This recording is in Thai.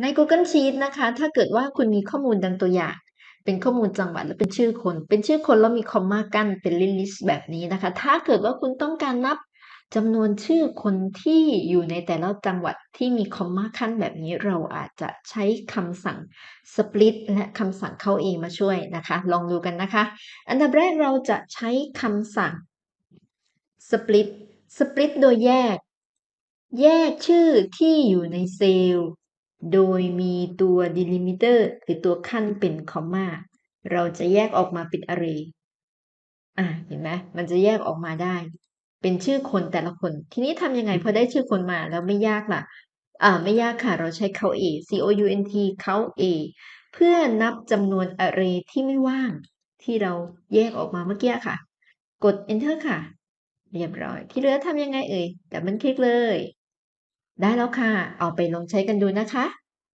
ใน Google Sheet นะคะ ถ้าเกิดว่าคุณมีข้อมูลดังตัวอย่าง เป็นข้อมูลจังหวัดและเป็นชื่อคน เป็นชื่อคนแล้วมีคอมมากั้นเป็น list แบบนี้นะคะ ถ้าเกิดว่าคุณต้องการนับจำนวนชื่อคนที่อยู่ในแต่ละจังหวัดที่มีคอมมาขั้นแบบนี้เราอาจจะใช้คำสั่ง split และคำสั่งเข้าเองมาช่วยนะคะ ลองดูกันนะคะ อันดับแรกเราจะใช้คำสั่ง split split โดยแยก แยกชื่อที่อยู่ในเซลล์ โดยมีตัว delimiter หรือตัวขั้นเป็นคอมมาเราจะแยกออกมาเป็น array อะเห็นไหมมันจะแยกออกมาได้ เป็นชื่อคนแต่ละคน ทีนี้ทำยังไงพอได้ชื่อคนมาแล้วไม่ยากล่ะ อ่าไม่ยากค่ะ เราใช้ count a c o u n t count a เพื่อนับจำนวน array ที่ไม่ว่าง ที่เราแยกออกมาเมื่อกี้ค่ะ กด enter ค่ะ เรียบร้อย ที่เหลือทำยังไงเอ่ยดับเบิลคลิกเลย ได้แล้วค่ะ เอาไปลองใช้กันดูนะคะ